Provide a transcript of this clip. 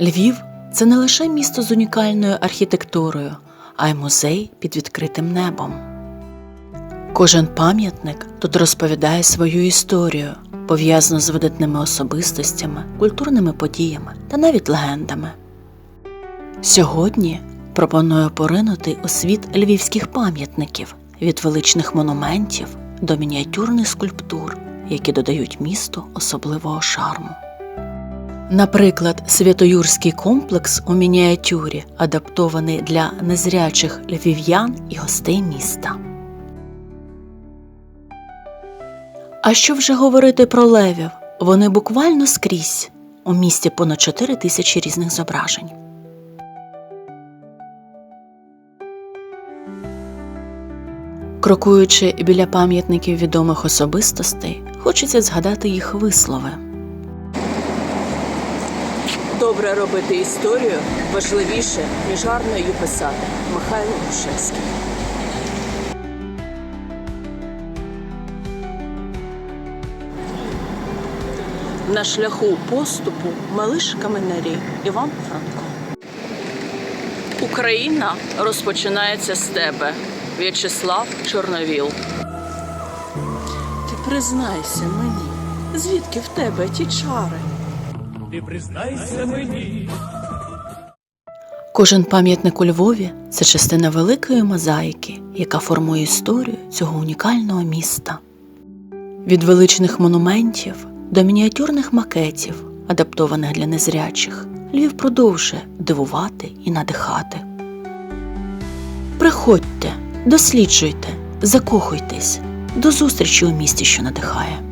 Львів це не лише місто з унікальною архітектурою, а й музей під відкритим небом. Кожен пам'ятник тут розповідає свою історію, пов'язану з видатними особистостями, культурними подіями та навіть легендами. Сьогодні пропоную поринути у світ львівських пам'ятників від величних монументів до мініатюрних скульптур, які додають місту особливого шарму. Наприклад, Святоюрський комплекс у мініатюрі адаптований для незрячих львів'ян і гостей міста. А що вже говорити про левів? Вони буквально скрізь. У місті понад 4 тисячі різних зображень. Крокуючи біля пам'ятників відомих особистостей, хочеться згадати їх вислови. Добре робити історію важливіше, ніж гарно її писати. Михайло Грушевський. На шляху поступу малиш каменарі Іван Франко. Україна розпочинається з тебе. В'ячеслав Чорновіл. Ти признайся мені, звідки в тебе ті чари? Ти признайся мені, Кожен пам'ятник у Львові це частина великої мозаїки, яка формує історію цього унікального міста. Від величних монументів до мініатюрних макетів, адаптованих для незрячих, Львів продовжує дивувати і надихати. Приходьте, досліджуйте, закохуйтесь. До зустрічі у місті, що надихає.